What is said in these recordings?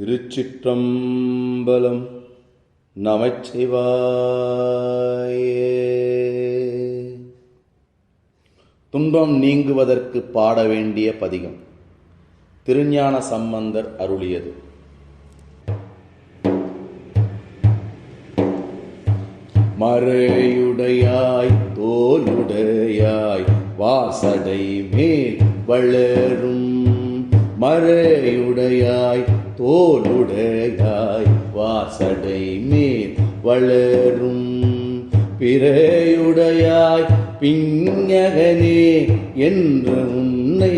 திருச்சிற்றம்பலம் நமச்சிவாயே. துன்பம் நீங்குவதற்கு பாட வேண்டிய பதிகம். திருஞான சம்பந்தர் அருளியது. மறையுடையாய் தோலுடையாய் வாசடை மேல் வளரும் மறையுடையாய் தோலுடையாய் வாசடை மேல் வளரும். பிறையுடையாய் பிஞகனே என்று உன்னை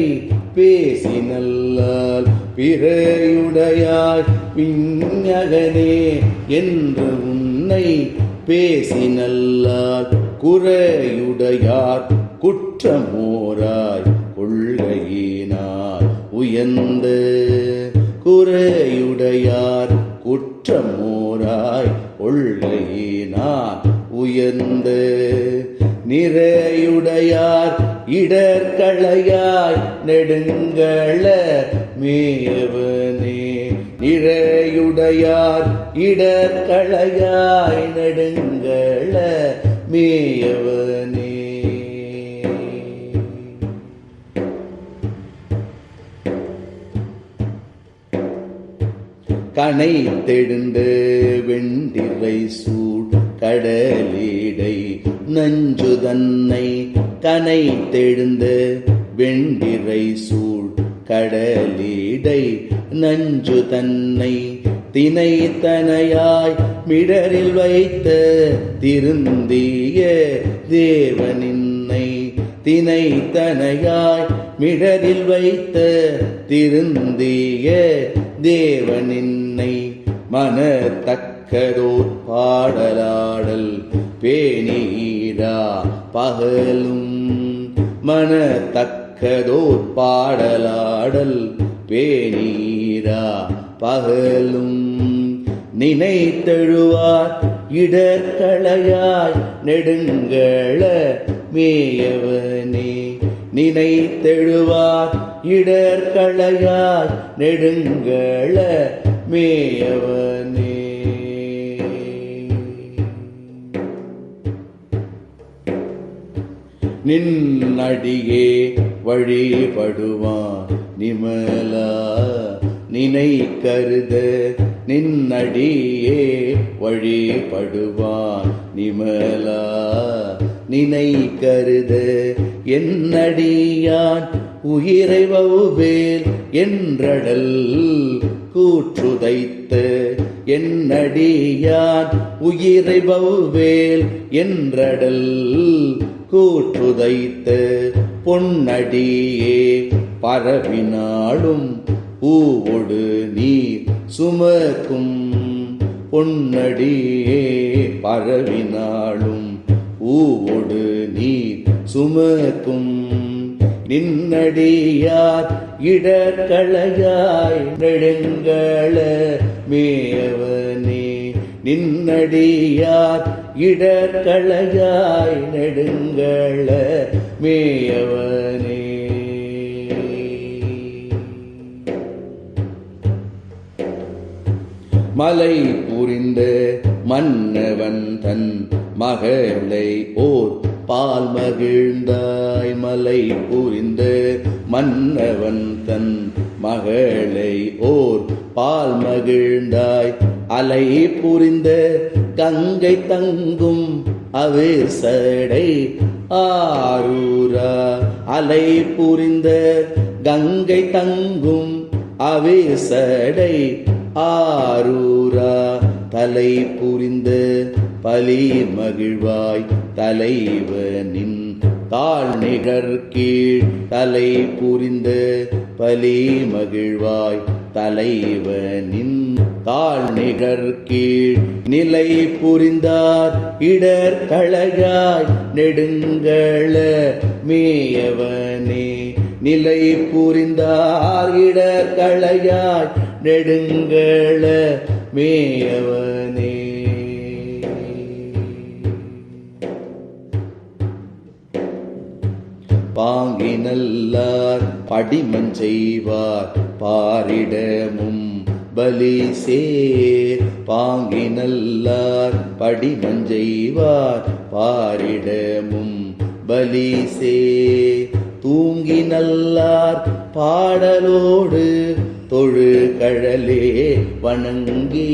பேசினல்லால் பிறையுடையாய் பிஞகனே என்று உன்னை பேசினல்லால் குறையுடையார் குற்றமோராய் கொள்கையே. உயர்ந்த குறையுடையார் குற்றமோராய் கொள்கையினார் உயர்ந்த நிறையுடையார் இடர்களையாய் நெடுங்கள மேவனே. நிறையுடையார் இடர்களையாய் நெடுங்கள மேயவனே கனை தெடுந்து வெண்டிரை சூட் கடலீடை நஞ்சு தன்னை கனை தெழுந்து வெண்டிரை சூழ் கடலீடை நஞ்சு தன்னை தினை தனையாய் மிடரில் வைத்த திருந்திய தேவனின்னை தினை தனையாய் மிடரில் வைத்த திருந்திய தேவனின்னை மனத்தக்கதோர் பாடலாடல் பேணீரா பகலும். மனத்தக்கதோர் பாடலாடல் பேணீரா பகலும். நினைத்தழுவார் இடர்களையாய் நெடுங்கள மேயவனே நினைத்தெழுவார் இடர்களையார் நெடுங்கள மேயவனே. நின்னடியே வழிபடுவான் நிமலா நினை கருத. நின்னடியே வழிபடுவான் நிமலா நினை கருத என்னடியான் உயிரை வவுவேல் என்றடல் கூற்றுதைத்த. என்னடியான் உயிரை வவுவேல் என்றடல் கூற்றுதைத்த. பொன்னடியே பரவினாலும் பூவொடு நீர் சுமக்கும். பொன்னடியே பரவினாலும் பூவொடு நீர் சுமக்கும். நின்னடியார் இடர்களையாய் நெடுங்கள மேவனே நின்னடியார் இடர்களையாய் நெடுங்கள மேயவனே. மலை புரிந்த மன்னவன் தன் மகளை ஓர் பால் மகிழ்ந்தாய் மலை புரிந்த மன்னவன் தன் மகளை ஓர் பால் மகிழ்ந்தாய். அலை புரிந்த கங்கை தங்கும் அவிசடை ஆரூரா. அலை புரிந்த கங்கை தங்கும் அவிசடை ஆரூரா. தலை புரிந்த பலி மகிழ்வாய் தலைவனின் தாழ் நிகர் கீழ் தலை புரிந்த பலி மகிழ்வாய் தலைவனின் தாழ் நிகர் கீழ் நிலை புரிந்தார் இடர் கழகாய் நெடுங்கள மேயவனே. நிலை புரிந்தார் இடர் கழகாய் நெடுங்கள மேயவனே. பாங்கி நல்லார் படிமஞ் செய்வார். பாரிடமும் பலி சேர். பாங்கி நல்லார் பாங்கினல்லார் படிமஞ்செய்வார் பாரிடமும் பலி சே தூங்கி நல்லார் பாடலோடு தொழு கழலே வணங்கி.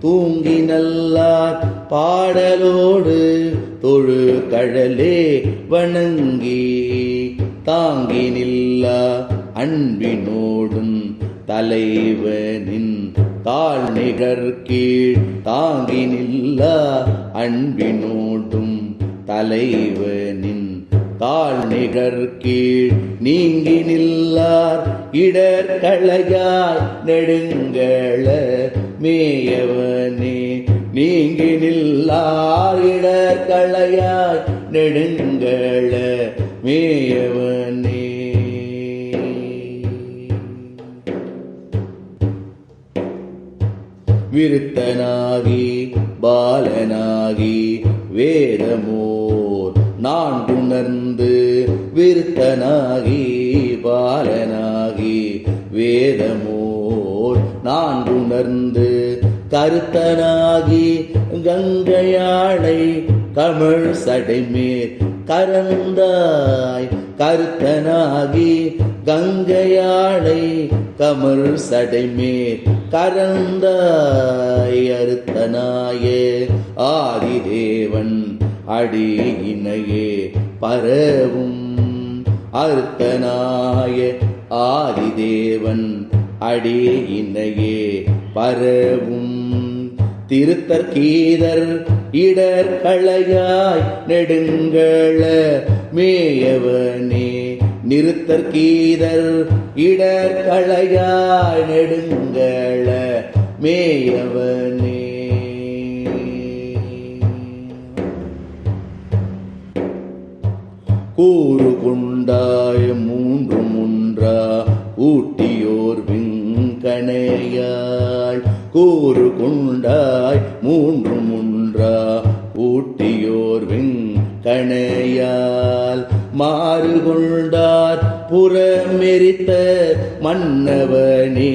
தூங்கி நல்லார் பாடலோடு தொழு கழலே வணங்கி தாங்கி நில்லா அன்பினோடும் தலைவனின் தாழ் நிகர்கீழ் தாங்கி நில்லா அன்பினோடும் தலைவனின் தாழ் நிகர்கீழ் நீங்கி நில்லார் இடர்களையாய் நெடுங்கள மேயவனே. நீங்கி நில்லார் நெடுங்கள மேயவனே. விருத்தனாகி பாலனாகி வேதமோர் நான் உணர்ந்து விருத்தனாகி பாலனாகி வேதமோர் நான் உணர்ந்து கருத்தனாகி கங்கையாளை தமிழ் சடைமேற் கரந்தாய். கருத்தனாகி கங்கையாளை கமல் சடைமேற் கரந்தாய். அறுத்தனாய ஆதிதேவன் அடியினையே பரவும். அறுத்தனாய ஆதிதேவன் அடியினையே பரவும். திருத்தர் கீதர் இடர் களையாய் நெடுங்கள மேயவனே. நிறுத்தர் கீதர் இடர் களையாய் நெடுங்கள மேயவனே. கூறு கொண்டாய கணையாள் கூறு கொண்டாய் மூன்று முன்றா ஊட்டியோர் விங்கணையால் மாறு கொண்டார் புறமெரித்த மன்னவனே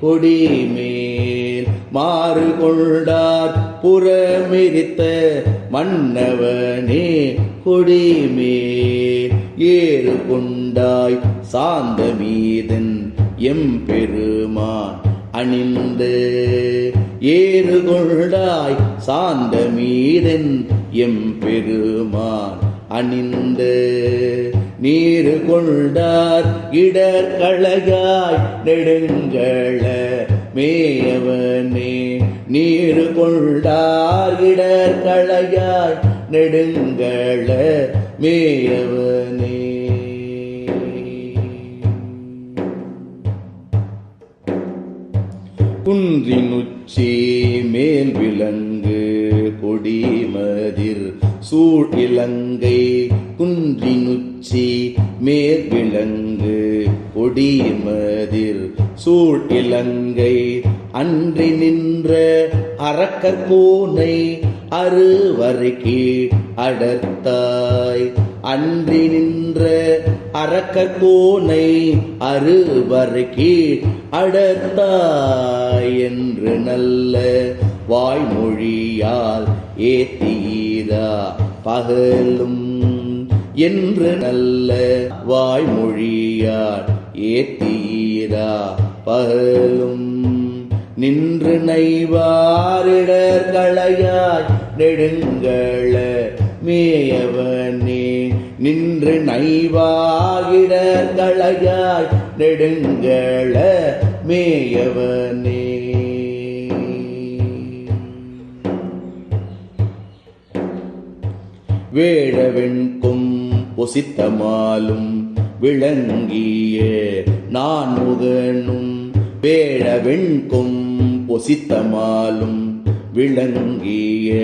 கொடிமேல் மாறு கொண்டார் புறமெரித்த மன்னவனே கொடிமேல் ஏறு கொண்டாய் சாந்த மீதன் எம்பெருமான் அணிந்து ஏறு கொண்டாய் சாந்த மீதன் எம்பெருமான் அணிந்து நீரு கொண்டார் இடர் களையாய் நெடுங்கள மேயவனே. நீரு கொண்டார் இடர் களையாய் நெடுங்கள மேயவனே. குன்றினுச்சி மேல் விலங்கு கொடிமதிர் சூழ் இலங்கை குன்றினுச்சி மேல் விலங்கு கொடிமதிர் சூழ் இலங்கை அன்றி நின்ற அரக்கற்கோனை அறுவரைக்கு அடர்த்தாய் அன்றி நின்ற அரக்கற்கோனை அறுவரைக்கு அடர்த்தாய் என்று நல்ல வாய்மொழியால் ஏத்தீதா பகலும் என்று நல்ல வாய்மொழியால் ஏத்தீதா பகலும். நின்று நைவாரிடர்களையாய் நெடுங்கள மேயவனே நின்று நைவாகிடங்களையாய் நெடுங்கள மேயவனே. வேடவெண்கும் ஒசித்தமாலும் விளங்கிய நான் முகனும் வேடவெண்கும் ஒசித்தமாலும் விளங்கிய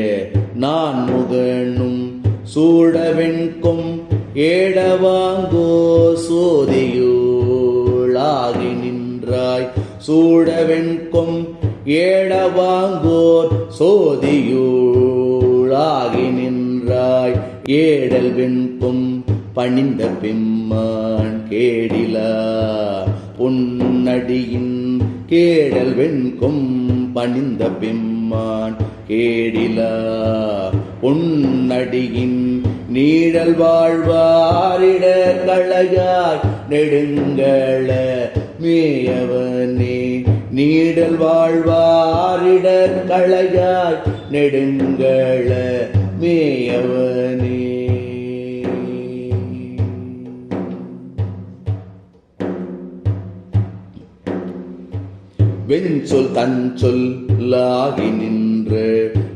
நான் முகனும் சூழவெண்கும் ஏடவாங்கோ சோதியூளாகி நின்றாய். சூடவெண்கும் ஏடவாங்கோர் சோதியூளாகி நின்றாய். ஏடல் வெண்கும் பணிந்த பெம்மான் கேடிலா. பொன்னடியின் கேடல் வெண்கும் பணிந்த பெம்மான் கேடிலா. பொன்னடியின் நீழல் வாழ்வாரிட களையாய் நெடுங்கள மேயவனே நீடல் வாழ்வாரிட களையாய் நெடுங்கள மேயவனே. வெஞ்சொல் தஞ்சொல்லாகி நின்று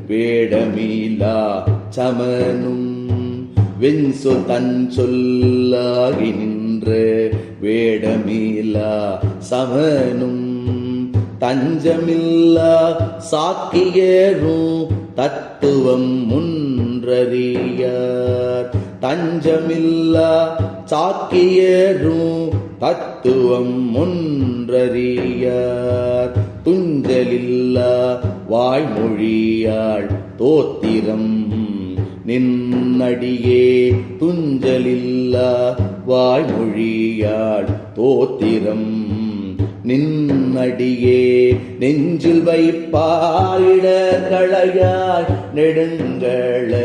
வேடமீலா சமனும் வெஞ்சொ தன் சொல்லாகி நின்ற வேடமீலா சமனும் தஞ்சமில்லா சாக்கியரும் தத்துவம் முன்றறியார். தஞ்சமில்லா சாக்கியரும் தத்துவம் முன்றறியார். துஞ்சலில்லா வாய்மொழியாள் தோத்திரம். நின்னடியே துஞ்சலில்லா. வாய்மொழியாள் தோத்திரம். நின்னடியே நெஞ்சில் வைப்பாயிட களையாய் நெடுங்கள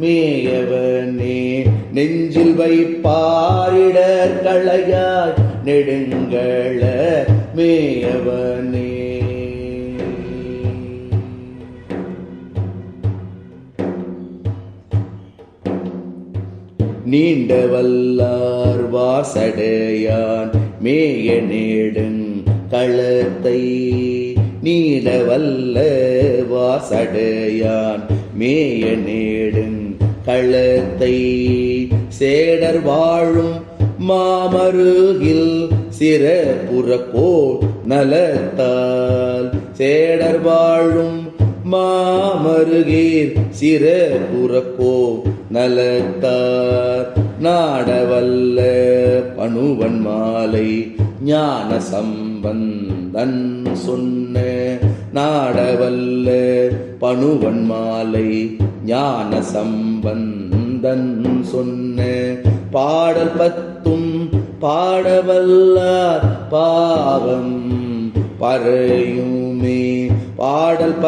மேயவனே. நெஞ்சில் வைப்பாயிட களையாய் நெடுங்கள மேயவனே. நீண்ட வல்லார் வாசடையான் மேய நேடுங் களத்தை நீட வல்ல வாசடையான் மேய நேடுங் களத்தை சேடர் வாழும் மாமருகில் சிறப்புறக்கோ நலத்தால் சேடர் வாழும் மாமருகீர் சிறப்புறக்கோ நலத்தார். நாடவல்ல பணுவன் மாலை ஞான சம்பந்தன் சொன்ன நாடவல்ல பணுவன் மாலை ஞான சம்பந்தன் சொன்ன பாடல் பத்தும் பாடவல்லார் பாவம் பறையுமே. பாடல்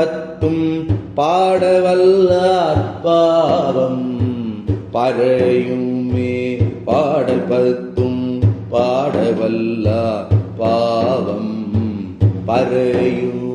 பத்தும் பாடவல்லார் பாவம். பறையுமே பாடல் பத்தும் பாடவல்லார் பாவம். பறையும்